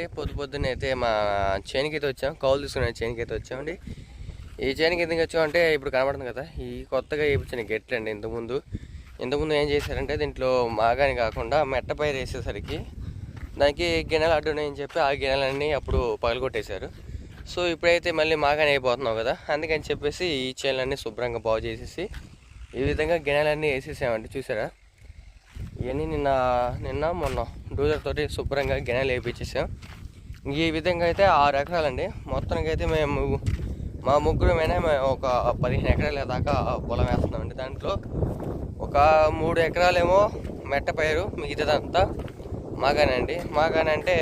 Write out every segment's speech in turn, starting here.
అండి పొద్దు పొద్దున్న అయితే మా చేనికైతే వచ్చాం. కౌలు తీసుకునే చేనికైతే వచ్చామండి. ఈ చేనికి ఎందుకు వచ్చామంటే ఇప్పుడు కనబడుతుంది కదా ఈ కొత్తగా వేయించిన గెట్లు అండి ఇంతకుముందు. ఇంతకుముందు ఏం చేశారంటే దీంట్లో మాగాని కాకుండా మెట్ట పైరు వేసేసరికి దానికి గిన్నెలు అడ్డున్నాయని చెప్పి ఆ గిన్నెలన్నీ అప్పుడు పగలగొట్టేశారు. సో ఇప్పుడైతే మళ్ళీ మాగాని అయిపోతున్నావు కదా అందుకని చెప్పేసి ఈ చేనులన్నీ శుభ్రంగా బాగు చేసేసి ఈ విధంగా గిన్నెలన్నీ వేసేసామండి. చూసారా? ఇవన్నీ నిన్న నిన్న మొన్న డూజర్ తోటి శుభ్రంగా గిన్నెలు వేయించేసాం ఈ విధంగా అయితే ఆరు ఎకరాలండి. మొత్తానికి అయితే మేము మా ముగ్గురమైనా మేము ఒక పదిహేను ఎకరాల దాకా పొలం వేస్తున్నామండి. దాంట్లో ఒక మూడు ఎకరాలేమో మెట్ట పైరు మిగతాదంతా మాగానండి. మాగానంటే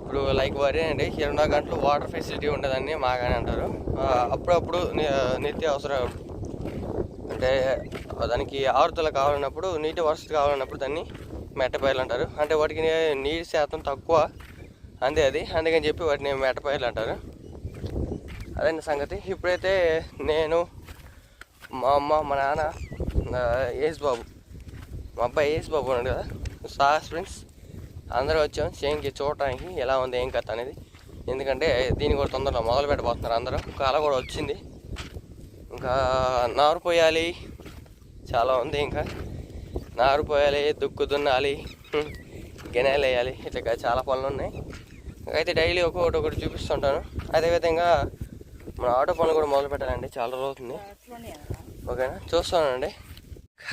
ఇప్పుడు లైక్ వరి అండి. ఇరవై గంటలు వాటర్ ఫెసిలిటీ ఉండదని మాగానే అంటారు. అప్పుడప్పుడు నిత్య అవసరం అంటే దానికి ఆరుదల కావాలన్నప్పుడు నీటి వసతి కావాలన్నప్పుడు దాన్ని మెట్టపైర్లు అంటారు అంటే వాటికి నీటి శాతం తక్కువ. అంతే అది. అందుకని చెప్పి వాటిని మెట్టపైర్లు అంటారు అదండి సంగతి. ఇప్పుడైతే నేను మా అమ్మ మా నాన్న నా యేసు బాబు మా అబ్బాయి యేసు బాబు ఉన్నాడు కదా. సాహస్ ఫ్రెండ్స్. అందరూ వచ్చాం. చేయంకి చూడటానికి ఎలా ఉంది ఏం కథ అనేది. ఎందుకంటే దీన్ని కూడా తొందరలో మొదలు పెట్టబోతున్నారు అందరూ కాల కూడా వచ్చింది. ఇంకా నారు పోయాలి చాలా ఉంది ఇంకా. నారు పోయాలి దుక్కు దున్నాలి గెనెలు వేయాలి ఇట్లా చాలా పనులు ఉన్నాయి. అయితే డైలీ ఒక్కొక్కటి ఒకటి చూపిస్తుంటాను. అదేవిధంగా మన ఆటో పనులు కూడా మొదలు పెట్టాలండి. చాలా రోజులు ఓకేనా? చూస్తానండి.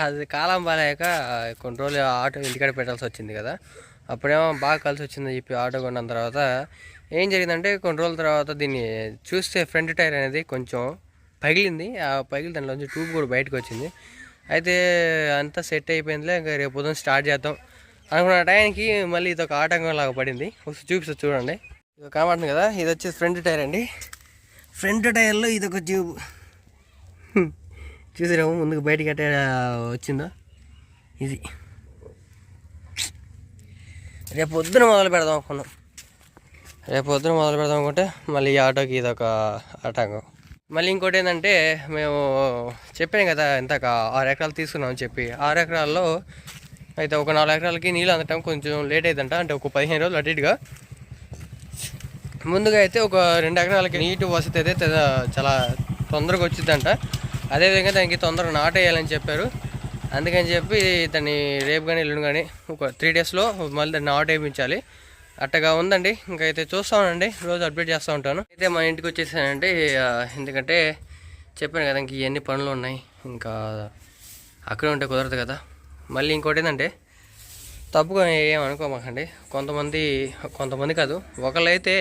అది కాలం బాగాలేక కొన్ని రోజులు ఆటో ఇంటికాడ పెట్టాల్సి వచ్చింది కదా. అప్పుడేమో బాగా కలిసి వచ్చిందని చెప్పి ఆటో కొన్న తర్వాత ఏం జరిగిందంటే కొన్ని రోజుల తర్వాత దీన్ని చూస్తే ఫ్రంట్ టైర్ అనేది కొంచెం పగిలింది. ఆ పగిలి దానిలోంచి ట్యూబ్ కూడా బయటకు వచ్చింది. అయితే అంతా సెట్ అయిపోయిందిలే ఇంకా రేపు పొద్దున స్టార్ట్ చేద్దాం అనుకున్న టైంకి మళ్ళీ ఇది ఒక ఆటంకం లాగా పడింది. ఒకసారి చూపిస్తా చూడండి. ఇది కనబడుతుంది కదా ఇది వచ్చేసి ఫ్రంట్ టైర్ అండి. ఫ్రంట్ టైర్లో ఇది ఒక ట్యూబ్ చూసిరాము ముందుకు బయటికి అట్టే వచ్చిందో. ఇది. రేపు పొద్దున మొదలు పెడదాం అనుకున్నాం. రేపు పొద్దున మొదలు పెడదాం అనుకుంటే మళ్ళీ ఈ ఆటోకి ఇది ఒక ఆటంకం. మళ్ళీ ఇంకోటి ఏంటంటే మేము చెప్పాను కదా ఇంతక ఆరు ఎకరాలు తీసుకున్నాం అని చెప్పి. ఆరు ఎకరాల్లో అయితే ఒక నాలుగు ఎకరాలకి నీళ్ళు అందటం కొంచెం లేట్ అయిందంట అంటే ఒక పదిహేను రోజులు అటు ఇటుగా. ముందుగా అయితే ఒక రెండు ఎకరాలకి నీటి వసతి అయితే చాలా తొందరగా వచ్చిందంట అదేవిధంగా దానికి తొందరగా నాటేయాలని చెప్పారు. అందుకని చెప్పి దాన్ని రేపు కానీ ఎల్లుండి కానీ ఒక త్రీ డేస్లో మళ్ళీ దాన్ని నాటు వేయించాలి అట్టగా ఉందండి. ఇంకైతే చూస్తానండి. రోజు అప్డేట్ చేస్తూ ఉంటాను. అయితే మా ఇంటికి వచ్చేసానంటే ఎందుకంటే చెప్పాను కదా ఇంక ఇవన్నీ పనులు ఉన్నాయి. ఇంకా అక్కడే ఉంటే కుదరదు కదా. మళ్ళీ ఇంకోటి ఏంటంటే తప్పుగా ఏమనుకోమాకండి కొంతమంది కొంతమంది కాదు. ఒకళ్ళైతే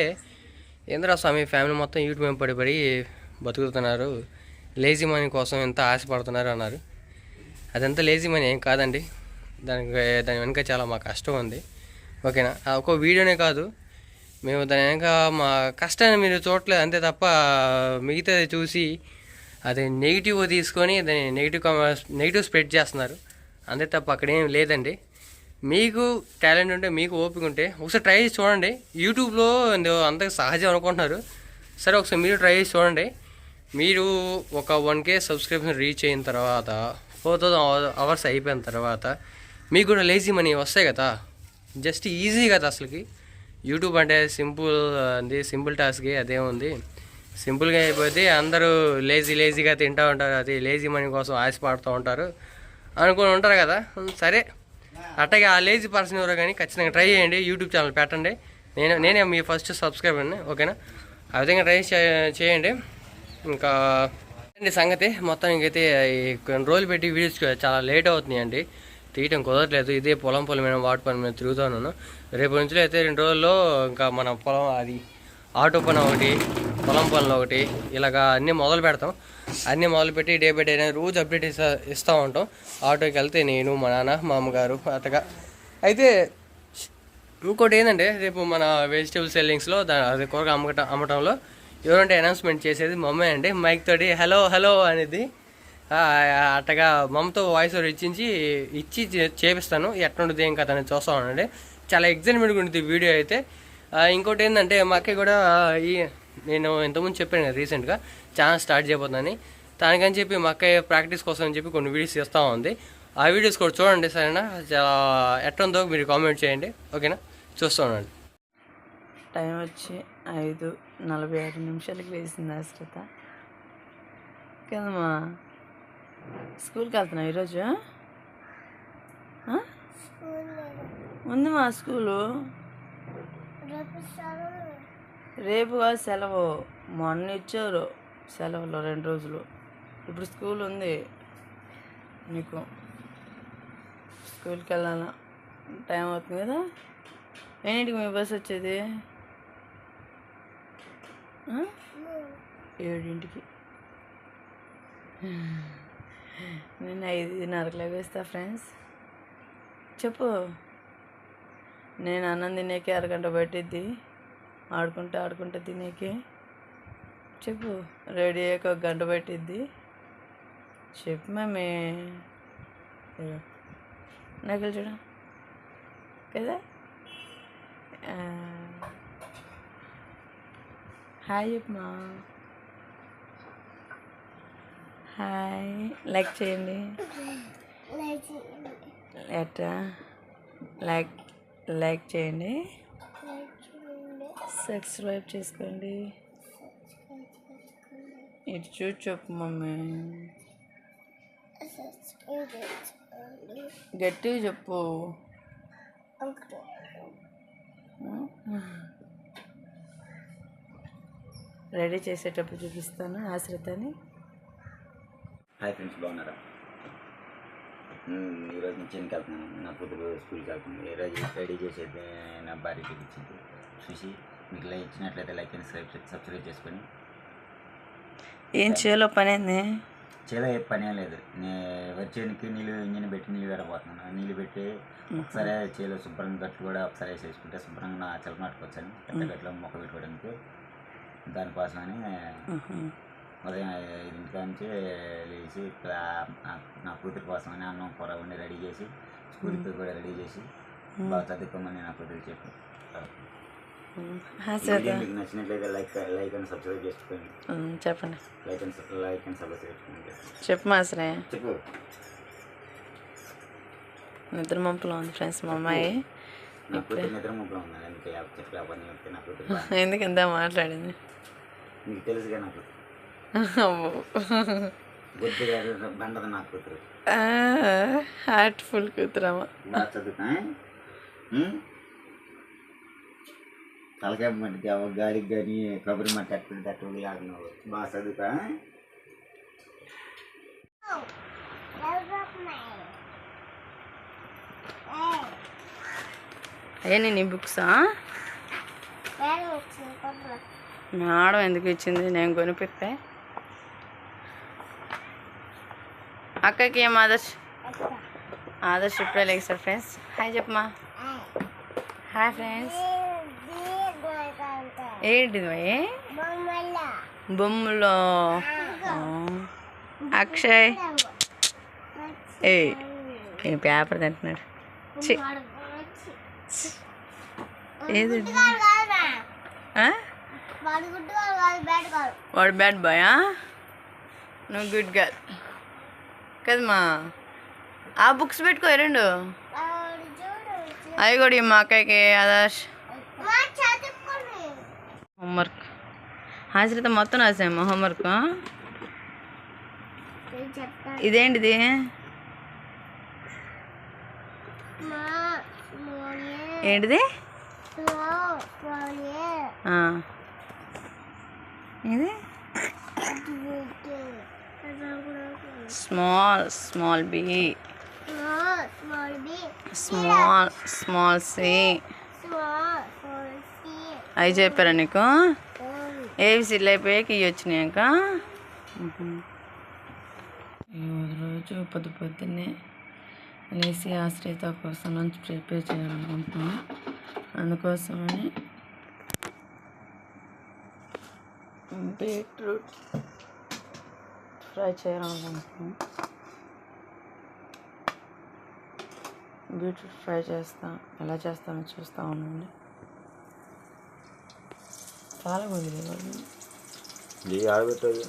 ఏంద్రా స్వామి ఫ్యామిలీ మొత్తం యూట్యూబ్ మీద పడి పడి బతుకుతున్నారు. లేజీ మనీ కోసం ఎంత ఆశపడుతున్నారు అన్నారు. అదంతా లేజీ మనీ ఏం కాదండి. దానికి దాని వెనుక చాలా మా కష్టం ఉంది. ఓకేనా? ఒక వీడియోనే కాదు. మేము దాని వెనక మా కష్టాన్ని మీరు చూడట్లేదు అంతే తప్ప మిగతాది చూసి అది నెగిటివ్ తీసుకొని దాన్ని నెగిటివ్ నెగిటివ్ స్ప్రెడ్ చేస్తున్నారు. అంతే తప్ప అక్కడ ఏం లేదండి. మీకు టాలెంట్ ఉంటే మీకు ఓపిక ఉంటే ఒకసారి ట్రై చేసి చూడండి. యూట్యూబ్లో అంత సహజం అనుకుంటున్నారు. సరే ఒకసారి మీరు ట్రై చేసి చూడండి. మీరు ఒక వన్ కే సబ్స్క్రిప్షన్ రీచ్ అయిన తర్వాత ఫోర్ థౌసండ్ అవర్స్ అయిపోయిన తర్వాత మీకు కూడా లేజీ మనీ వస్తాయి కదా? జస్ట్ ఈజీ కదా అసలుకి. యూట్యూబ్ అంటే సింపుల్ అది సింపుల్ టాస్క్ అదేముంది సింపుల్గా అయిపోతే అందరూ లేజీ లేజీగా తింటూ ఉంటారు అది లేజీ మనీ కోసం ఆశపడుతూ ఉంటారు. అనుకుని ఉంటారు కదా సరే. అట్టగా ఆ లేజీ పర్సన్ ఎవరో కానీ ఖచ్చితంగా ట్రై చేయండి యూట్యూబ్ ఛానల్ పెట్టండి. నేను నేనే మీ ఫస్ట్ సబ్స్క్రైబ్ అండి ఓకేనా? ఆ విధంగా ట్రై చే- చేయండి. ఇంకా అండి సంగతి? మొత్తం ఇంకైతే కొన్ని రోజులు పెట్టి వీడియోస్ చాలా లేట్ అవుతున్నాయండి. తీయటం కుదరట్లేదు. ఇదే పొలం పొలం మీద వాటి పని మీద తిరుగుతున్నాను రేపు నుంచి అయితే రెండు రోజుల్లో ఇంకా మన పొలం అది ఆటో పని ఒకటి పొలం పనులు ఒకటి ఇలాగా అన్నీ మొదలు పెడతాం. అన్నీ మొదలు పెట్టి డే బై డే రోజు అప్డేట్ ఇస్తా ఇస్తూ ఉంటాం. ఆటోకి వెళ్తే నేను మా నాన్న మా అమ్మగారు అట్టగా అయితే ఇంకోటి ఏంటంటే రేపు మన వెజిటేబుల్ సెల్లింగ్స్లో దా అది కూరగా అమ్మటం అమ్మటంలో ఎవరంటే అనౌన్స్మెంట్ చేసేది మమ్మే అండి. మైక్ తోటి హలో హలో అనేది అట్టగా మమ్మతో వాయిస్ ఓవర్ ఇచ్చించి ఇచ్చి చే- చేపిస్తాను. ఎట్లుంటుంది ఏం కథ నేను చూస్తా ఉండండి చాలా ఎగ్జైట్మెంట్గా ఉంటుంది వీడియో అయితే. ఇంకోటి ఏంటంటే మా అక్కయ్య కూడా ఈ నేను ఇంతకుముందు చెప్పాను కదా రీసెంట్గా ఛానల్ స్టార్ట్ చేయబోతుందని. దానికని చెప్పి మా అక్కయ్య ప్రాక్టీస్ కోసం అని చెప్పి కొన్ని వీడియోస్ చేస్తూ ఉంది. ఆ వీడియోస్ కూడా చూడండి సరేనా? చాలా ఎట్లుందో మీరు కామెంట్ చేయండి. ఓకేనా? చూస్తూ ఉండండి టైం వచ్చి ఐదు నలభై ఆరు నిమిషాలకి వేసింది అశ్రత కదమ్మా. స్కూల్కి వెళ్తున్నావు ఈరోజు? ఉంది మా స్కూలు. రేపు కాదు సెలవు. మొన్న ఇచ్చారు సెలవులు రెండు రోజులు. ఇప్పుడు స్కూల్ ఉంది నీకు. స్కూల్కి వెళ్ళాలా? టైం అవుతుంది కదా? ఎన్నింటికి మీ బస్ వచ్చేది? ఏడింటికి. నేను ఐదున్నరకు లేవేస్తా ఫ్రెండ్స్ చెప్పు నేను అన్నం తినేకి అరగంట పట్టిద్ది ఆడుకుంటా ఆడుకుంటా తినేకి చెప్పు రెడీ అయ్యాక ఒక గంట పట్టిద్ది చెప్పు మమ్మీ ఇదిగో. నకలు చూడ కదా హాయ్ చెప్పమా హాయ్. లైక్ చేయండి. ఎట్రా? లైక్ లైక్ చేయండి. సబ్స్క్రైబ్ చేసుకోండి. ఇటు చూసి చెప్పు మమ్మీ. గట్టిగా చెప్పు. రెడీ చేసేటప్పుడు చూపిస్తాను ఆశ్రితని. హాయ్ ఫ్రెండ్స్ బాగున్నారా? ఈరోజు నుంచి ఇంటికి వెళ్తున్నాను. నా కూతురు స్కూల్కి వెళ్తుంది. ఈరోజు రెడీ చేసేది నా భార్య చూపించింది చూసి మీకు లైక్ ఇచ్చినట్లయితే లైక్ అండ్ సబ్స్క్రైబ్ సబ్స్క్రైబ్ చేసుకొని. ఏం చేయాలో పని ఏంది? చేలో ఏ పని ఏం లేదు. నేను వచ్చేనికి నీళ్ళు ఇంజిన్ పెట్టి నీళ్ళు పెడబోతున్నాను నీళ్ళు పెట్టి ఒకసారి చేలో శుభ్రంగా గట్లు కూడా ఒకసారి వేసేసుకుంటే శుభ్రంగా నా చెలనాటుకు వచ్చాను. పెద్ద గట్లో మొక్క పెట్టుకోవడానికి దానికోసమని ఉదయం ఐదింటి నుంచి లేచి నా- కూతురు కోసమని అన్నం కూర వండి రెడీ చేసి స్కూల్కి కూడా రెడీ చేసి బాగా చదువుకోమని నా కూతురు చెప్పి నచ్చినట్లయితే లైక్ లైక్ అండ్ సబ్స్క్రైబ్ చేసుకోండి. చెప్పండి. Like and like and subscribe చేసుకోండి. చెప్పు మాసరే. చెప్పు. నిద్ర మంపులో ఉంది ఫ్రెండ్స్ మా అమ్మాయి. ఎందుకు ఇంత మాట్లాడింది? నీకు తెలుసుగా నాకు. హార్ట్ఫుల్ కూతురమ్మ. తలకాయ మట్టి అవ్వ గాలికి కానీ కొబ్బరి మట్టి అట్టు తట్టు ఆడినావు బాగా చదువుతా అయ్యా నీ బుక్సా? మేడం ఎందుకు ఇచ్చింది? నేను కొనిపిస్తే అక్కకి ఏం ఆదర్శ్? ఆదర్శ్ ఇప్పుడే లేచారు ఫ్రెండ్స్. హాయ్ చెప్పమా హాయ్ ఫ్రెండ్స్. ఏంటిది భయ్ బొమ్మలో. అక్షయ్. ఏ పేపర్ తింటున్నాడు. ఏది? వాడు బ్యాడ్ బాయా? నువ్వు గుడ్ గర్ల్. కదమ్మా. ఆ బుక్స్ పెట్టుకో రెండు. అవి కూడా మా అక్కకి ఆదర్శ్. హోంవర్క్ హాజరిత మొత్తం రాసాము హోంవర్క్ ఇదేంటిది? ఏంటిది? Small small B small small C అవి చెప్పారా నీకు? ఏబిసిడ్లు అయిపోయాక ఇవి వచ్చినాక రోజు పొద్దు పొద్దున్నే లేచి ఆశ్రయిత కోసం లంచ్ ప్రిపేర్ చేయాలనుకుంటున్నాను అందుకోసమని బీట్రూట్. ఫ్రై చేయాలనుకుంటున్నాను బీట్రూట్ ఫ్రై చేస్తా. ఎలా చేస్తానో చూస్తూ ఉండండి. చాలా ఇది ఆడబెట్టదు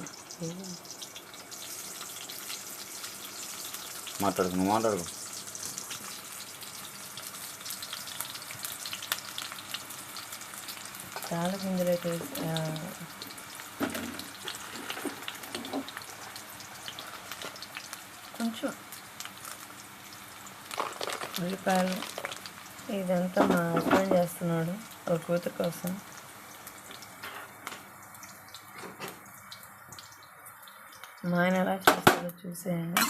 మాట్లాడుకు నువ్వు మాట్లాడుకు చాలా గింజలు అయితే వేసి ఆ. కొంచెం. ఉల్లిపాయలు ఇదంతా మా హస్బెండ్ చేస్తున్నాడు ఒక కూతురు కోసం. మా ఆయన ఎలా చేస్తాడో చూసేయండి.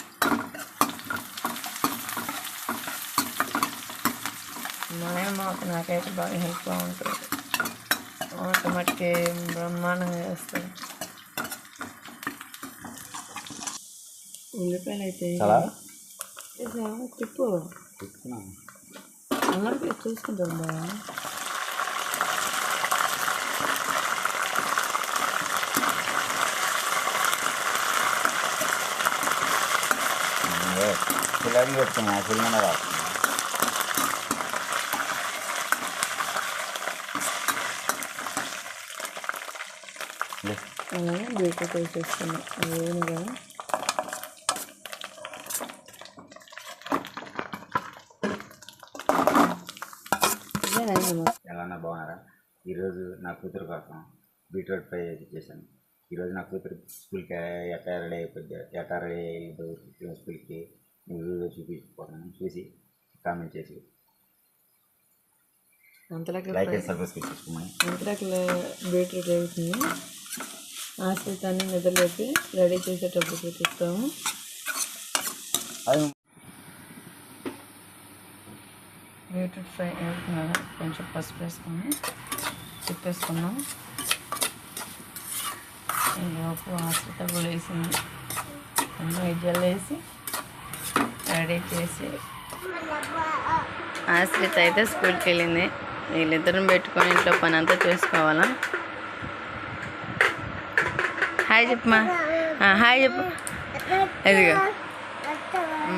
మా ఆయన మాకు నాకైతే బాగా హెల్ప్గా ఉంటుంది వంట మట్టుకి బ్రహ్మాండంగా చేస్తాడు. ఉల్లిపాయలు అయితే చాలా? తిప్పు పెట్టుకున్నాను అందరికీ చూసుకుంటాం బాగా పిల్లలు పెట్టుకున్నా పిల్లలు రాస్తున్నా. అలాగే బీట్రూట్ వేసేస్తున్నాం అదేమి కదా. ఎలా బాగున్నారా? ఈరోజు నా కూతురు కోసం బీట్రూట్ ఫ్రై చేశాను. ఈరోజు నా కూతురు స్కూల్కి ఎట్టా రెడీ అయిపోద్ది ఎట్టా రెడీ అయిపోయి స్కూల్కి వీడియో చూపించుకోవాలని చూసి కామెంట్ చేసి అంతలోకి లైక్ అండ్ సబ్స్క్రైబ్ చేసుకోమని. అంతలోకి బీట్రూట్ వేగుతుంది ఆశ్రితాన్ని నిద్రలేపి రెడీ చేసేటప్పుడు చూపిస్తాము అది బీట్రూట్ ఫ్రై వేస్తున్నాను కొంచెం పసుపు వేసుకొని తిప్పేసుకున్నాం ఈలోపు ఆశ్రిత కూడా వేసింది. అన్నీ ఇడ్జలు వేసి రెడీ చేసి ఆశ్రిత అయితే స్కూల్కి వెళ్ళింది. వీళ్ళిద్దరం పెట్టుకొని ఇంట్లో పని అంతా చేసుకోవాలా? హాయ్ చెప్పమా హాయ్ చెప్పు. అదిగో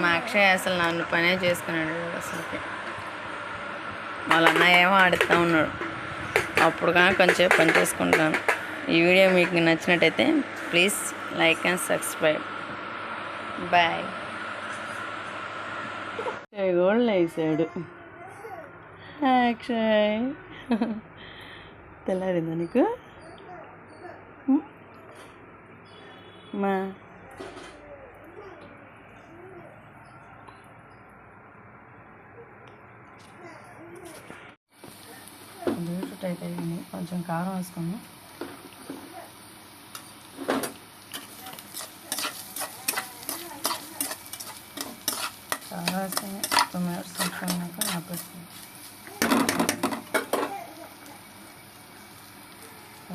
మా అక్షయ్ అసలు నన్ను పనే చేసుకున్నాడు అసలుకి. వాళ్ళ అన్నయ్య ఏమో ఆడుతూ ఉన్నాడు. అప్పుడు కానీ కొంచెం పని చేసుకుంటాను. ఈ వీడియో మీకు నచ్చినట్టయితే please like and subscribe. Bye. Gold వేసాడు అక్షయ్. తెల్లారిందా నీకు? మా బీట్రూట్ అయితే అయింది. కొంచెం కారం వేసుకున్నాం. కారం వేసుకొని టొమాటోస్ వేసుకున్నాక ఆపేస్తాం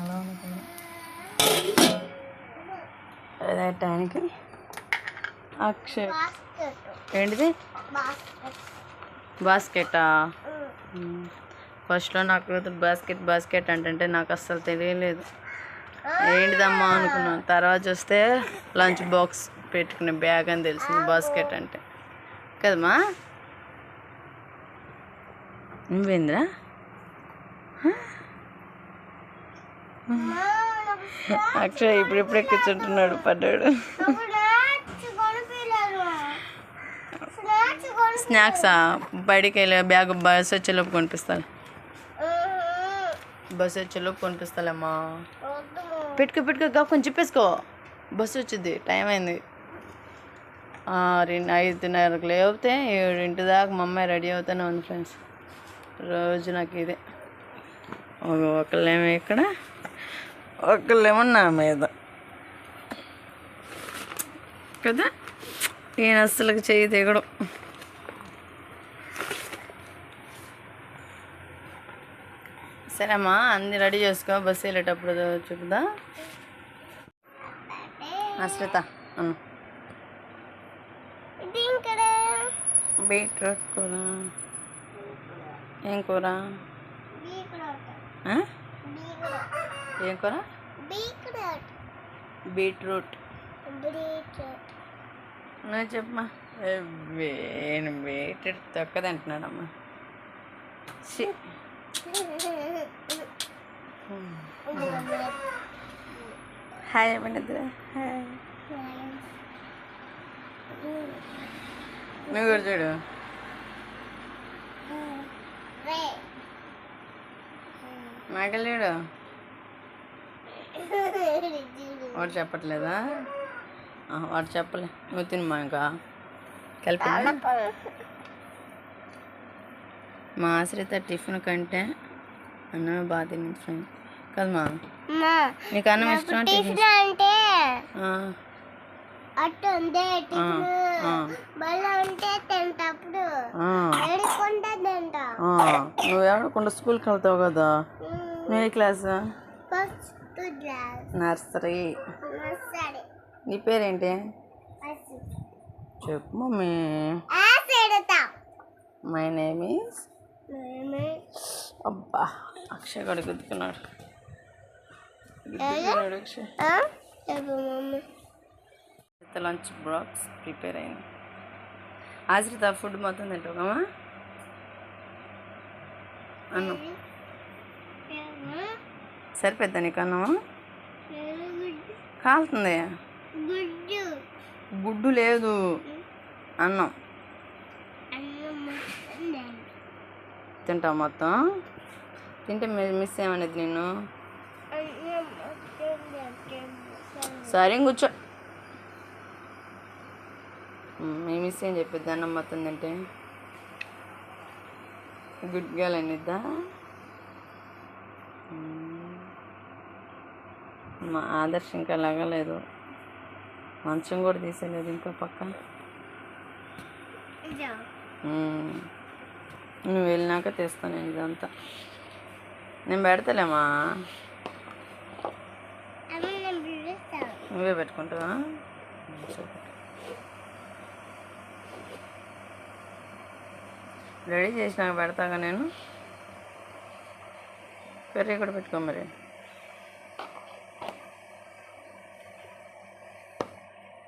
ఎలా ఉంది కూడా అదే టైంకి అక్షయ్. ఏంటిది? బాస్కెటా. ఫస్ట్లో నాకు బాస్కెట్ బాస్కెట్ అంటే నాకు అస్సలు తెలియలేదు. ఏంటిదమ్మా అనుకున్నాను. తర్వాత చూస్తే లంచ్ బాక్స్ పెట్టుకునే బ్యాగ్ అని తెలిసింది బాస్కెట్ అంటే. కదమ్మా? నువ్వేంద్రా? అక్షయ్ ఇప్పుడిప్పుడే కూర్చుంటున్నాడు పడ్డాడు. స్నాక్సా బయటికి వెళ్ళి బ్యాగ్ బస్ వచ్చేలోపు కొనిపిస్తాను. బస్సు వచ్చేలోపు కొనిపిస్తాలేమ్మా. పెట్టుకో పెట్టుకో కొంచెం చెప్పేసుకో. బస్సు వచ్చింది టైం అయింది. రెండు ఐదున్నరకు లేకపోతే ఏడింటి దాకా మా అమ్మాయి రెడీ అవుతూనే ఉంది ఫ్రెండ్స్. రోజు నాకు ఇదే. ఒక- ఒకళ్ళేమో ఇక్కడ ఒకళ్ళేమో నా మీద. కదా? నేను అస్సలు చెయ్యి దిగడం. సరే అమ్మా అన్ని రెడీ చేసుకో బస్సు వెళ్ళేటప్పుడు చూపుదా? అశ్రిత బీట్రూట్ కూర. ఏం కూర? ఏం కూర? బీట్రూట్. నువ్వు చెప్పమ్మా. నేను బీట్రూట్ తొక్కదంటున్నాడమ్మా ఛీ. హాయ్. ఇద్దరు హాయ్. నువ్వు కూడా చూడు? మైకల్ లేడు వాడు చెప్పట్లేదా? వాడు చెప్పలే. నువ్వు తినమా ఇంకా. కలిపి మా ఆశ్రిత టిఫిన్ కంటే అన్నమే బాగా ఫ్రెండ్ కదమ్మా నీకు అన్నం ఇష్టం అంటే అట్టు ఉంది బల్ల ఉంటే తింటప్పుడు ఆ, ఏడుకుంటా తింటా. ఆ. నువ్వు ఏడకుండా స్కూల్కి వెళ్తావు కదా? ఏ క్లాస్? నర్సరీ. సరే నీ పేరేంటి? చెప్పు మమ్మీ. మై నేమ్ ఈస్ అబ్బా. అక్షయ్ గడు గుద్దుకున్నాడు గుద్దుకున్నాడు Akshay mummy. Lunch box prepare అయింది. ఆశ్రిత ఫుడ్ మొత్తం తింటావా అన్నం. సరిపోద్దా నీకు అన్నం? కాలుతుంది? గుడ్డు. లేదు. అన్నం. అన్నం తింటా. మొత్తం? తింటే మిస్ ఏమనేది తింటా. సరే. కూర్చో. మ్, మిస్ ఏం చెప్పిద్ది? అన్నం మొత్తం తింటే? గుడ్ గర్ల్ అనిద్దా? మ్. ఆదర్శ్ ఇంకా లగలేదు. మంచం కూడా తీసేయలేదు ఇంకో పక్క. నువ్వు వెళ్ళినాక తెస్తాను నేను ఇదంతా. నేను పెడతలేమా? నువ్వే పెట్టుకుంటావా రెడీ చేసినాక పెడతాగా నేను. కర్రీ కూడా పెట్టుకో మరి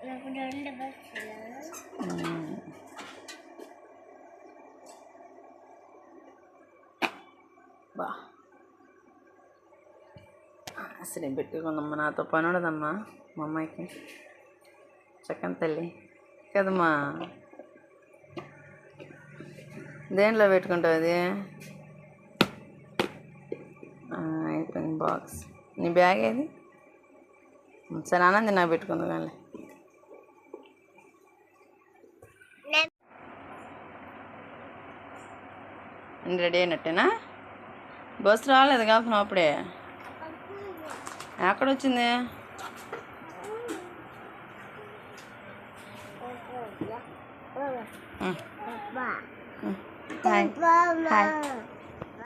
నాకు రెండు బస్సులు మ్మ్. బా నేను పెట్టుకుందమ్మా. నాతో పని ఉండదమ్మా మా అమ్మాయికి. చక్కని తల్లి. కదమ్మా. దేంట్లో పెట్టుకుంటావు అది అయిపోయింది బాక్స్. నీ బ్యాగ్ ఏది? సరే ఆనంది నాకు పెట్టుకుంది కానీ రెడీ అయినట్టేనా? బస్సు రాలేదు కాకుండా అప్పుడే? ఎక్కడ వచ్చింది ఉం. ఉం. Hi hi